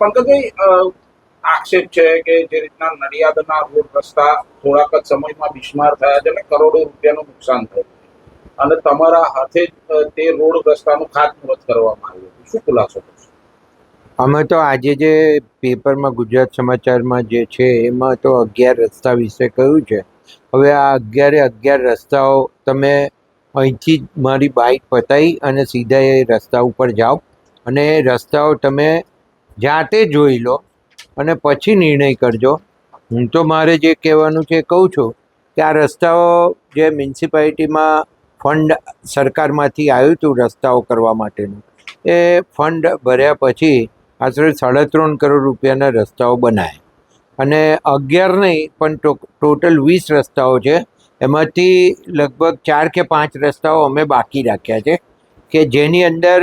પંકજભાઈ આક્ષેપ છે કે જે રીતના નડિયાદના રોડ રસ્તા થોડાક જ સમયમાં બિસ્માર થયા છે અને કરોડો રૂપિયાનું નુકસાન થયું અને તમારા હાથે જ તે રોડ રસ્તાનું ખાતમુહૂર્ત કરવામાં આવ્યું હતું. શું ખુલાસો કરશો અમે તો આજે જે પેપરમાં ગુજરાત સમાચારમાં જે છે, એમાં તો અગિયાર રસ્તા વિશે કહ્યું છે. હવે આ અગિયારે અગિયાર રસ્તાઓ તમે અહીંથી મારી બાઇક પતાવી અને સીધા એ રસ્તા ઉપર જાઓ. અને એ રસ્તાઓ તમે જાતે જોઈ લો અને પછી નિર્ણય કરજો. હું તો મારે જે કહેવાનું છે કહું છું કે આ રસ્તાઓ જે મ્યુનિસિપાલિટીમાં ફંડ સરકારમાંથી આવ્યું હતું રસ્તાઓ કરવા માટેનું, એ ફંડ ભર્યા પછી આશરે સાડા ત્રણ કરોડ રૂપિયાના રસ્તાઓ બનાવ્યા અને અગિયાર નહીં, પણ ટોટલ વીસ રસ્તાઓ છે. એમાંથી લગભગ ચાર કે પાંચ રસ્તાઓ અમે બાકી રાખ્યા છે. કે જેની અંદર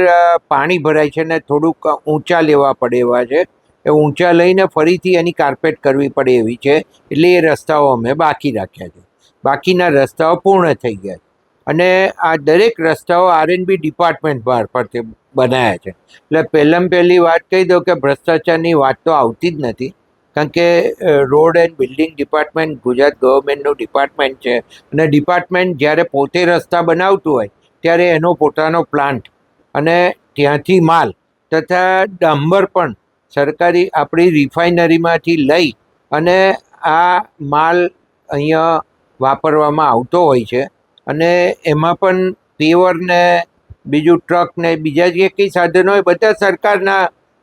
પાણી ભરાય છે ને થોડુંક ઊંચા લેવા પડે એવા છે, એ ઊંચા લઈને ફરીથી એની કાર્પેટ કરવી પડે એવી છે, એટલે એ રસ્તાઓ અમે બાકી રાખ્યા છે. બાકીના રસ્તાઓ પૂર્ણ થઈ ગયા છે. અને આ દરેક રસ્તાઓ આરએનબી ડિપાર્ટમેન્ટ મારફતે બનાવ્યા છે. એટલે પહેલાં પહેલી વાત કહી દઉં કે ભ્રષ્ટાચારની વાત તો આવતી જ નથી, કારણ કે road and building department Gujarat ગવર્મેન્ટનું department છે. અને ડિપાર્ટમેન્ટ જ્યારે પોતે રસ્તા બનાવતું હોય ત્યારે એનો પોતાનો પ્લાન્ટ અને ત્યાંથી માલ તથા ડાંબર પણ સરકારી આપણી રિફાઇનરીમાંથી લઈ અને આ માલ અહીંયા વાપરવામાં આવતો હોય છે. અને એમાં પણ પેવરને બીજું ટ્રક ને બીજા જે કંઈ સાધનો હોય બધા સરકારના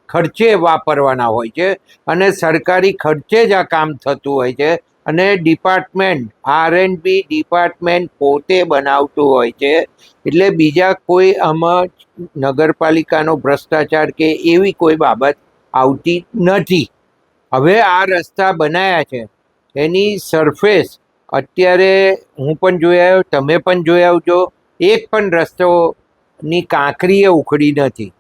ખર્ચે વાપરવાના હોય છે અને સરકારી ખર્ચે જ આ કામ થતું હોય છે. અને department, R and B department પોતે બનાવતું હોય છે. એટલે બીજા કોઈ આમાં નગરપાલિકાનો ભ્રષ્ટાચાર કે એવી કોઈ બાબત આવતી નથી. હવે આ રસ્તા બનાવ્યા છે. એની સરફેસ અત્યારે હું પણ જોઈ આવ્યો, તમે પણ જોઈ આવજો. એક પણ રસ્તોની કાંકરીએ ઉખડી નથી.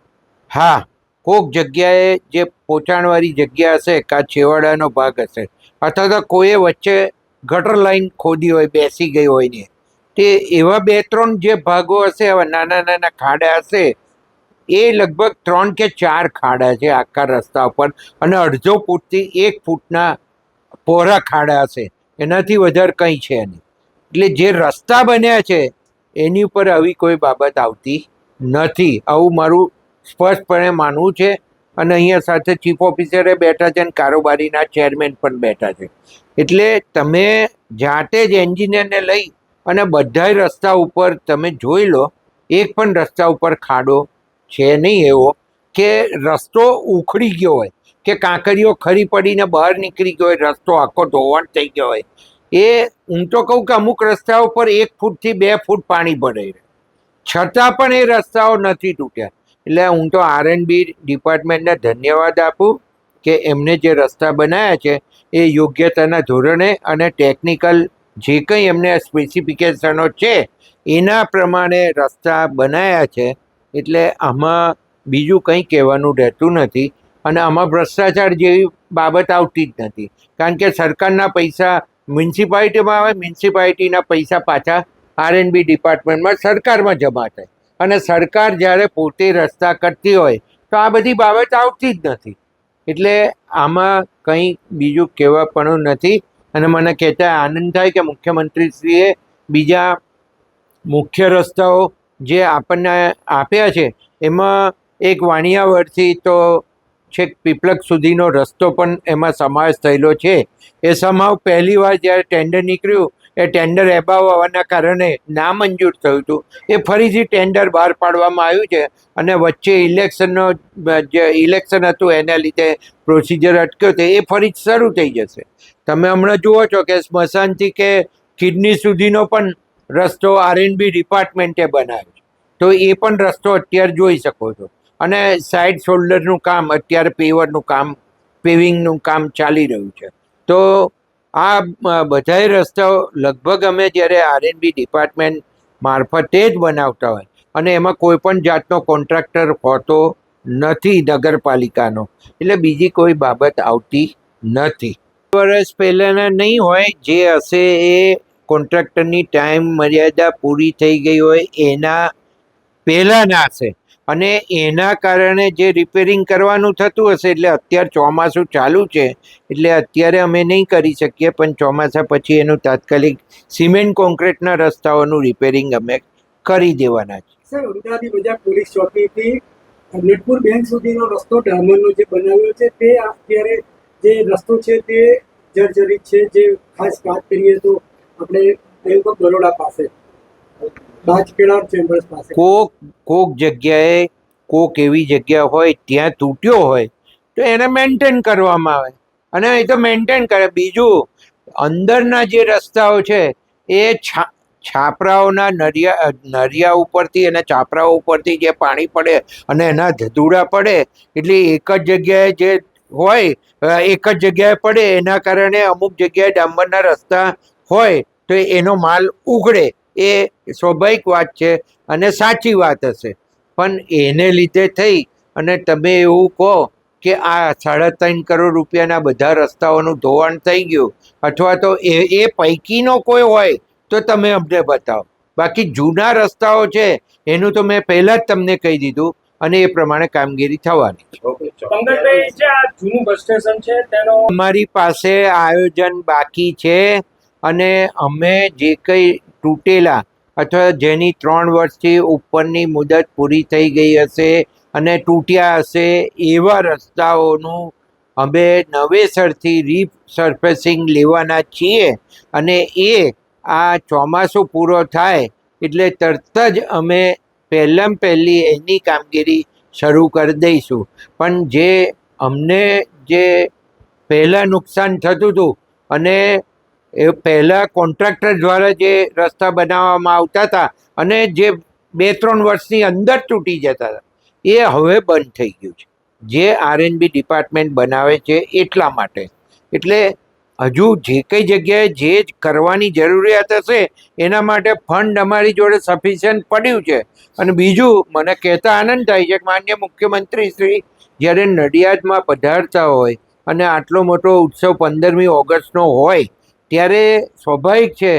હા કોક જગ્યાએ જે પોચાણવાળી જગ્યા હશે, કાં છેવાડાનો ભાગ હશે, અથવા તો કોઈએ વચ્ચે ગટર લાઈન ખોદી હોય, બેસી ગઈ હોય ને, તે એવા બે ત્રણ જે ભાગો હશે એવા નાના નાના ખાડા હશે, એ લગભગ ત્રણ કે ચાર ખાડા છે આખા રસ્તા ઉપર, અને અડધો ફૂટથી એક ફૂટના પોરા ખાડા હશે, એનાથી વધારે કંઈ છે નહીં. એટલે જે રસ્તા બન્યા છે, એની ઉપર આવી કોઈ બાબત આવતી નથી. આવું મારું સ્પષ્ટપણે માનવું છે અને અહીંયા સાથે ચીફ ઓફિસરે બેઠા છે અને કારોબારીના ચેરમેન પણ બેઠા છે. એટલે તમે જાતે જ એન્જિનિયરને લઈ અને બધાય રસ્તા ઉપર તમે જોઈ લો, એક પણ રસ્તા ઉપર ખાડો છે નહીં એવો કે રસ્તો ઉખડી ગયો હોય, કે કાંકરીઓ ખરી પડીને બહાર નીકળી ગયો હોય, રસ્તો આખો ધોવાણ થઈ ગયો હોય. એ હું તો કહું કે અમુક રસ્તા ઉપર એક ફૂટથી બે ફૂટ પાણી ભરાઈ રહે. છતાં પણ એ રસ્તાઓ નથી તૂટ્યા. એટલે હું તો આર એન્ડ બી ડિપાર્ટમેન્ટને ધન્યવાદ આપું કે એમને જે રસ્તા બનાવ્યા છે એ યોગ્યતાના ધોરણે અને ટેકનિકલ જે કંઈ એમને સ્પેસિફિકેશનો છે, એના પ્રમાણે રસ્તા બનાવ્યા છે. એટલે આમાં બીજું કંઈ કહેવાનું રહેતું નથી અને આમાં ભ્રષ્ટાચાર જેવી બાબત આવતી જ નથી. કારણ કે સરકારના પૈસા મ્યુનિસિપાલિટીમાં આવે, મ્યુનિસિપાલિટીના પૈસા પાછા આર એન્ડ બી ડિપાર્ટમેન્ટમાં સરકારમાં જમા થાય. અને સરકાર જ્યારે પોતે રસ્તા કરતી હોય, તો આ બધી બાબત આવતી જ નથી. એટલે આમાં કંઈ બીજું કહેવાપણું નથી. અને મને કહેતા આનંદ થાય કે મુખ્યમંત્રીશ્રીએ બીજા મુખ્ય રસ્તાઓ જે આપણને આપ્યા છે, એમાં એક વાણિયાવડથી તો છેક પીપલક સુધીનો રસ્તો પણ એમાં સમાવેશ થયેલો છે. એ સમાવ પહેલી વાર જ્યારે ટેન્ડર નીકળ્યું એ ટેન્ડર એબાવ હોવાના કારણે નામંજૂર થયું હતું. એ ફરીથી ટેન્ડર બહાર પાડવામાં આવ્યું છે અને વચ્ચે ઇલેક્શનનો જે ઇલેક્શન હતું એના લીધે પ્રોસિજર અટક્યો હતો એ ફરી શરૂ થઈ જશે. તમે હમણાં જુઓ છો કે સ્મશાનથી કે કિડની સુધીનો પણ રસ્તો આર એન્ડ ડિપાર્ટમેન્ટે બનાવ્યો છે. તો એ પણ રસ્તો અત્યારે જોઈ શકો છો. અને સાઇડ શોલ્ડરનું કામ, અત્યારે પેવરનું કામ પેવિંગનું કામ ચાલી રહ્યું છે. તો આ બધાય રસ્તાઓ લગભગ અમે જ્યારે આર એન્ડ ડિપાર્ટમેન્ટ મારફતે જ બનાવતા હોય. અને એમાં કોઈ પણ જાતનો કોન્ટ્રાક્ટર હોતો નથી નગરપાલિકાનો. એટલે બીજી કોઈ બાબત આવતી નથી. વર્ષ પહેલાંના નહીં હોય, જે હશે એ કોન્ટ્રાક્ટરની ટાઈમ મર્યાદા પૂરી થઈ ગઈ હોય એના પહેલાંના હશે. અને એના કારણે જે રિપેરિંગ કરવાનું થતું હશે, એટલે અત્યારે ચોમાસું ચાલુ છે, એટલે અત્યારે અમે નહીં કરી શકીએ, પણ ચોમાસા પછી એનું તાત્કાલિક સિમેન્ટ કોન્ક્રીટના રસ્તાઓનું રિપેરિંગ અમે કરી દેવાના છે. સર અમદાવાદી બજાર પોલીસ ચોકીથી નેટપુર બેંક સુધીનો રસ્તો ડામરનો જે બનાવ્યો છે, તે અત્યારે જે રસ્તો છે, તે જર્જરિત છે, જે ખાસ વાત કરીએ તો આપણે બેંક ઓફ બરોડા પાસે. કોક કોક જગ્યાએ, કોક એવી જગ્યા હોય, ત્યાં તૂટ્યો હોય, તો એને મેન્ટેન કરવામાં આવે. અને એ તો મેન્ટેન કરે. બીજું, અંદરના જે રસ્તાઓ છે, એ છાપરાઓના નરિયા નરિયા ઉપરથી અને છાપરાઓ ઉપરથી જે પાણી પડે અને એના ધધૂડા પડે, એટલે એક જ જગ્યાએ જે હોય એક જ જગ્યાએ પડે, એના કારણે અમુક જગ્યાએ ડાંબરના રસ્તા હોય, તો એનો માલ ઉઘડે એ સ્વાભાવિક વાત છે અને સાચી વાત હશે. પણ એને લીધે થઈ અને તમે એવું કહો કે આ સાડા ત્રણ કરોડ રૂપિયાના બધા રસ્તાઓનું ધોવાણ થઈ ગયું અથવા તો એ એ પૈકીનો કોઈ હોય તો તમે અમને બતાવો. બાકી જૂના રસ્તાઓ છે એનું તો મેં પહેલાં જ તમને કહી દીધું અને એ પ્રમાણે કામગીરી થવાની અમારી પાસે આયોજન બાકી છે અને અમે જે કંઈ તૂટેલા અથવા જેની ત્રણ વર્ષથી ઉપરની મુદત પૂરી થઈ ગઈ હશે અને તૂટ્યા હશે એવા રસ્તાઓનું અમે નવેસરથી રીસર્ફેસિંગ લેવાના છીએ અને એ આ ચોમાસું પૂરો થાય એટલે તરત જ અમે પહેલાં પહેલી એની કામગીરી શરૂ કરી દઈશું. પણ જે અમને જે પહેલાં નુકસાન થતું હતું અને એ પહેલાં કોન્ટ્રાક્ટર દ્વારા જે રસ્તા બનાવવામાં આવતા હતા અને જે બે ત્રણ વર્ષની અંદર તૂટી જતા હતા, એ હવે બંધ થઈ ગયું છે. જે આરએનબી ડિપાર્ટમેન્ટ બનાવે છે એટલા માટે. એટલે હજુ જે કઈ જગ્યાએ જે જ કરવાની જરૂરિયાત હશે, એના માટે ફંડ અમારી જોડે સફિશિયન્ટ પડ્યું છે. અને બીજું, મને કહેતા આનંદ થાય છે કે માન્ય મુખ્યમંત્રી શ્રી જ્યારે નડિયાદમાં પધારતા હોય અને આટલો મોટો ઉત્સવ પંદરમી ઓગસ્ટનો હોય ત્યારે સ્વાભાવિક છે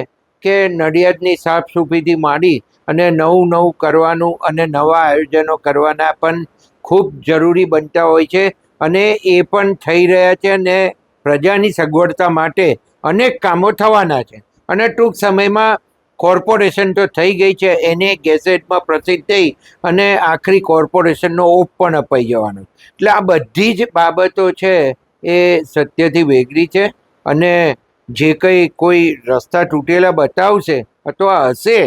કે નડિયાદની સાફ સફાઈથી માંડી અને નવું નવું કરવાનું અને નવા આયોજનો કરવાના પણ ખૂબ જરૂરી બનતા હોય છે અને એ પણ થઈ રહ્યા છે અને પ્રજાની સગવડતા માટે અનેક કામો થવાના છે. અને ટૂંક સમયમાં કોર્પોરેશન તો થઈ ગઈ છે, એને ગેઝેટમાં પ્રસિદ્ધ થઈ અને આખરી કોર્પોરેશનનો ઓપ પણ અપાઈ જવાનો એટલે આ બધી જ બાબતો છે એ સત્યથી વેગળી છે અને જે કંઈ કોઈ રસ્તા તૂટેલા બતાવશે અથવા હશે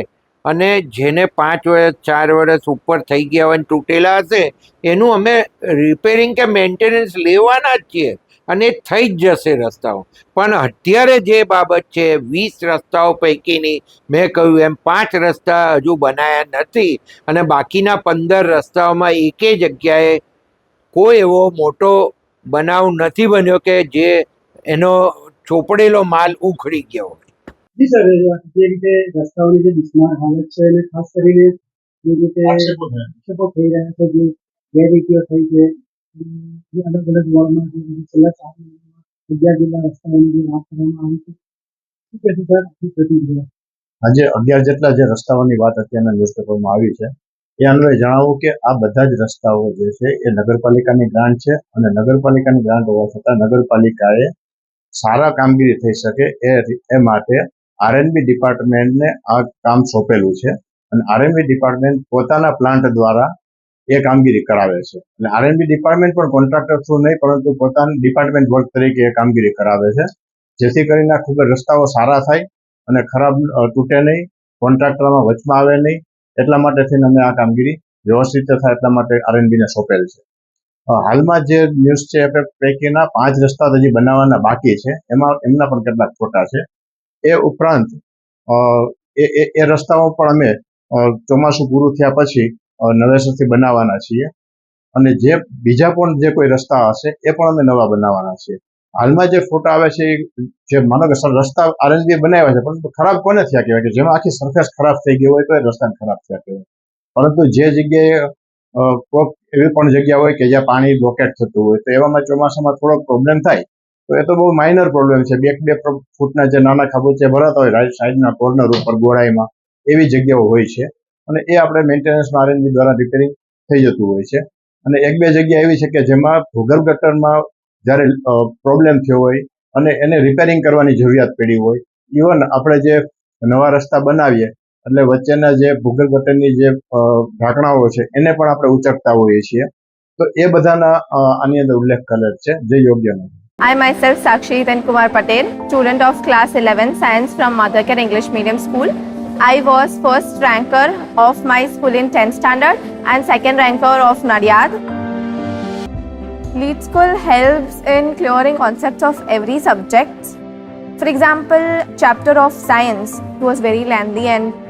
અને જેને પાંચ વર્ષ, ચાર વર્ષ ઉપર થઈ ગયા હોય તૂટેલા હશે, એનું અમે રિપેરિંગ કે મેન્ટેનન્સ લેવાના જ છીએ અને થઈ જ જશે રસ્તાઓ. પણ અત્યારે જે બાબત છે, વીસ રસ્તાઓ પૈકીની મેં કહ્યું એમ પાંચ રસ્તા હજુ બનાયા નથી અને બાકીના પંદર રસ્તાઓમાં એકે જગ્યાએ કોઈ એવો મોટો બનાવ નથી બન્યો કે જે એનો ચોપડેલો માલ ઉખડી ગયો હોય. જી સર જે રીતે રસ્તાઓની જે બિસ્માર હાલત છે અને ખાસ કરીને જે રીતે આક્ષેપો થઈ રહ્યા છે જે ગેરરીતિઓ થઈ છે જે અલગ અલગ વોર્ડમાં જે રીતે છેલ્લા ચાર મહિનામાં અગિયાર જેટલા રસ્તાઓની જે વાત કરવામાં આવી છે. શું કહેશો સર? પ્રતિક્રિયા આજે અગિયાર જેટલા જે રસ્તાઓની વાત અત્યારના ન્યૂઝપેપરમાં આવી છે એ અન્વયે જણાવું કે આ બધા જ રસ્તાઓ જે છે એ નગરપાલિકાની ગ્રાન્ટ છે અને નગરપાલિકાની ગ્રાન્ટ હોવા છતાં નગરપાલિકાએ સારા કામગીરી થઈ શકે એ એ માટે આરએનબી ડિપાર્ટમેન્ટને આ કામ સોંપેલું છે. અને આરએનબી ડિપાર્ટમેન્ટ પોતાના પ્લાન્ટ દ્વારા એ કામગીરી કરાવે છે. અને આરએનબી ડિપાર્ટમેન્ટ પણ કોન્ટ્રાક્ટર થ્રુ નહીં, પરંતુ પોતાના ડિપાર્ટમેન્ટ વર્ક તરીકે એ કામગીરી કરાવે છે. જેથી કરીને ખૂબ રસ્તાઓ સારા થાય અને ખરાબ તૂટે નહીં, કોન્ટ્રાક્ટરમાં વચમાં આવે નહીં. એટલા માટે થઈને અમે આ કામગીરી વ્યવસ્થિત થાય એટલા માટે આરએનબીને સોંપેલ છે. હાલમાં જે ન્યૂઝ છે પૈકીના પાંચ રસ્તા હજી બનાવવાના બાકી છે. એમાં એમના પણ કેટલાક ખોટા છે. એ ઉપરાંત એ રસ્તાઓ પણ અમે ચોમાસું પૂરું થયા પછી નવેસરથી બનાવવાના છીએ. અને જે બીજા પણ જે કોઈ રસ્તા હશે એ પણ અમે નવા બનાવવાના છીએ. હાલમાં જે ફોટા આવે છે જે માનો કે રસ્તા આરએનબી બનાવ્યા છે, પરંતુ ખરાબ કોને થયા કહેવાય કે જેમાં આખી સરફેસ ખરાબ થઈ ગઈ હોય તો એ રસ્તા ખરાબ થયા કહેવાય. પરંતુ જે જગ્યાએ કોઈક એવી પણ જગ્યા હોય કે જ્યાં પાણી બ્લોકેટ થતું હોય. તો એવામાં ચોમાસામાં થોડોક પ્રોબ્લેમ થાય, તો એ તો બહુ માઇનર પ્રોબ્લેમ છે. બે બે ફૂટના જે નાના ખાબોચિયા ભરાતા હોય, રાઈટ સાઈડના કોર્નર ઉપર ગોળાઈમાં, એવી જગ્યાઓ હોય છે. અને એ આપણે મેન્ટેનન્સમાં આરએનબી દ્વારા રિપેરિંગ થઈ જતું હોય છે. અને એક બે જગ્યા એવી છે કે જેમાં ભૂગર્ભ ગટરમાં જ્યારે પ્રોબ્લેમ થયો હોય અને એને રિપેરિંગ કરવાની જરૂરિયાત પડી હોય ઇવન આપણે જે નવા રસ્તા બનાવીએ એટલે વચ્ચેના જે ભૂગર્ભ બટનની જે ઢાંકણાઓ છે એને પણ આપણે ઉચકતા હોઈએ છીએ તો એ બધાના આની અંદર ઉલ્લેખ કરેલ છે જે યોગ્ય નથી I myself Sakshi Hiren Kumar Patel, student of class 11 science from Mothercare English Medium School. I was first ranker of my school in 10th standard and second ranker of Nadiad. Lead School helps in clearing concepts of every subject. For example, chapter of science was very lengthy and